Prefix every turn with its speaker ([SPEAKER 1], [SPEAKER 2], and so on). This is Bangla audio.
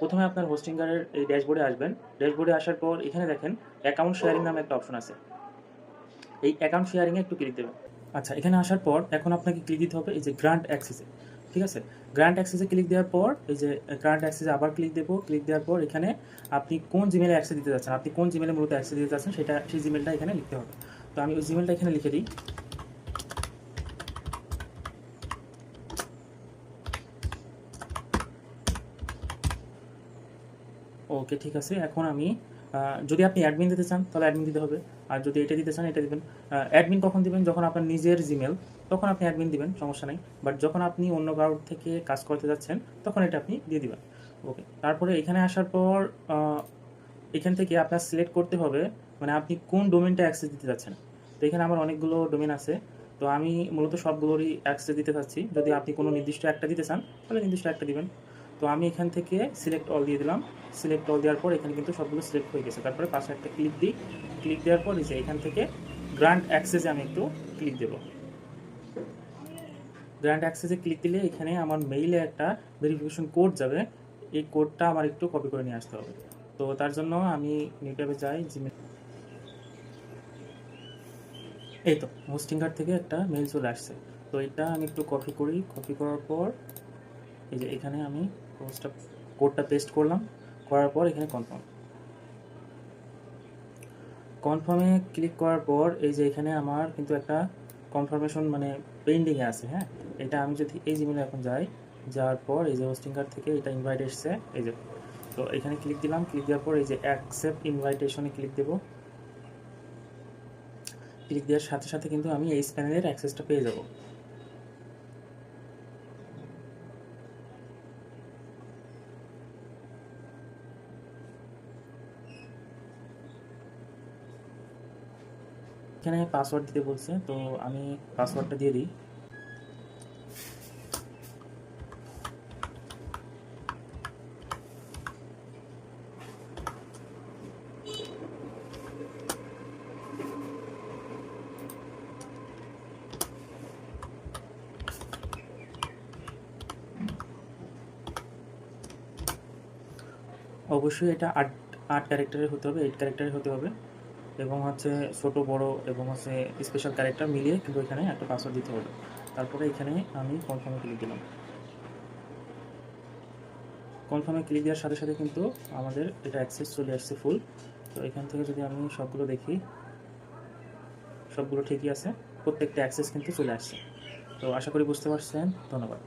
[SPEAKER 1] প্রথমে আপনার হোস্টিংগারের এই ড্যাশবোর্ডে আসবেন। ড্যাশবোর্ডে আসার পর এখানে দেখেন অ্যাকাউন্ট শেয়ারিং নামে একটা অপশন আছে। এই অ্যাকাউন্ট শেয়ারিংয়ে একটু ক্লিক দেবেন। আচ্ছা এখানে আসার পর এখন আপনাকে ক্লিক দিতে হবে এই যে গ্রান্ট অ্যাক্সেসে ঠিক আছে? গ্রান্ট অ্যাক্সেসে ক্লিক দেওয়ার পর এই যে গ্রান্ট অ্যাক্সেসে আবার ক্লিক দেবো। ক্লিক দেওয়ার পর এখানে আপনি কোন জিমেলে অ্যাক্সেস দিতে যাচ্ছেন, আপনি কোন জিমেলে মূলত অ্যাক্সেস দিতে যাচ্ছেন সেটা, সেই জিমেলটা এখানে লিখতে হবে। তো আমি ওই জিমেলটা এখানে লিখে দিই। ওকে, ঠিক আছে। এখন আমি যদি আপনি অ্যাডমিন দিতে চান, তাহলে অ্যাডমিন দিতে হবে। আর যদি এটা দিতে চান, এটা দিবেন। অ্যাডমিন কখন দিবেন? যখন আপনার নিজের জিমেল তখন আপনি অ্যাডমিন দিবেন, সমস্যা নেই। বাট যখন আপনি অন্য কারোর থেকে কাজ করতে যাচ্ছেন, তখন এটা আপনি দিয়ে দিবেন। ওকে, তারপরে এখানে আসার পর এখান থেকে আপনার সিলেক্ট করতে হবে মানে আপনি কোন ডোমেনটা অ্যাক্সেস দিতে যাচ্ছেন। তো এখানে আমার অনেকগুলো ডোমেন আছে। তো আমি মূলত সবগুলোরই অ্যাক্সেস দিতে চাচ্ছি। যদি আপনি কোনো নির্দিষ্ট একটা দিতে চান, তাহলে নির্দিষ্ট একটা দিবেন। তো আমি এখান থেকে সিলেক্ট অল দিয়ে দিলাম। সিলেক্ট অল দেওয়ার পর এখানে কিন্তু সবগুলো সিলেক্ট হয়ে গেছে। তারপরে পাশে একটা ক্লিক দিই। ক্লিক দেওয়ার পর যে এখান থেকে গ্রান্ট অ্যাক্সেসে আমি একটু ক্লিক দেব। গ্রান্ট অ্যাক্সেসে ক্লিক দিলে এখানে আমার মেইলে একটা ভেরিফিকেশন কোড যাবে। এই কোডটা আমার একটু কপি করে নিয়ে আসতে হবে। তো তার জন্য আমি নিউ ট্যাবে যাই জিমেল এই তো হোস্টিং কার্ড থেকে একটা মেইল চলে আসছে। তো এটা আমি একটু কপি করি। কপি করার পর এই যে এখানে আমি কোর্সটা কোডটা পেস্ট করলাম, করার পর এখানে কনফার্ম কনফার্মে ক্লিক করার পর এই যে এখানে আমার কিন্তু একটা কনফার্মেশন মানে পেন্ডিংয়ে আছে হ্যাঁ? এটা আমি যদি এই জিমেলে এখন যাই, যাওয়ার পর এই যে হোস্টিং কার্ড থেকে এটা ইনভাইট এসছে, এই যে। তো এখানে ক্লিক দিলাম ক্লিক দেওয়ার পর এই যে অ্যাকসেপ্ট ইনভাইটেশনে ক্লিক দেবো। ক্লিক দেওয়ার সাথে সাথে কিন্তু আমি এই স্প্যানেলের অ্যাক্সেসটা পেয়ে যাব। এখানে পাসওয়ার্ড দিতে বলছে, তো আমি পাসওয়ার্ডটা দিয়ে দিই। অবশ্যই এটা আট আট ক্যারেক্টারের হতে হবে এইট ক্যারেক্টারের হতে হবে। এবং হচ্ছে ছোট, বড় এবং হচ্ছে স্পেশাল ক্যারেক্টার মিলিয়ে কিন্তু এখানে একটা পাসওয়ার্ড দিতে হবে তারপরে এখানে আমি কনফার্মে ক্লিক দিলাম। কনফার্মে ক্লিক দেওয়ার সাথে সাথে কিন্তু আমাদের এটা অ্যাক্সেস চলে আসছে ফুল তো এখান থেকে যদি আমি সবগুলো দেখি, সবগুলো ঠিকই আছে, প্রত্যেকটা অ্যাক্সেস কিন্তু চলে আসছে। তো আশা করি বুঝতে পারছেন। ধন্যবাদ।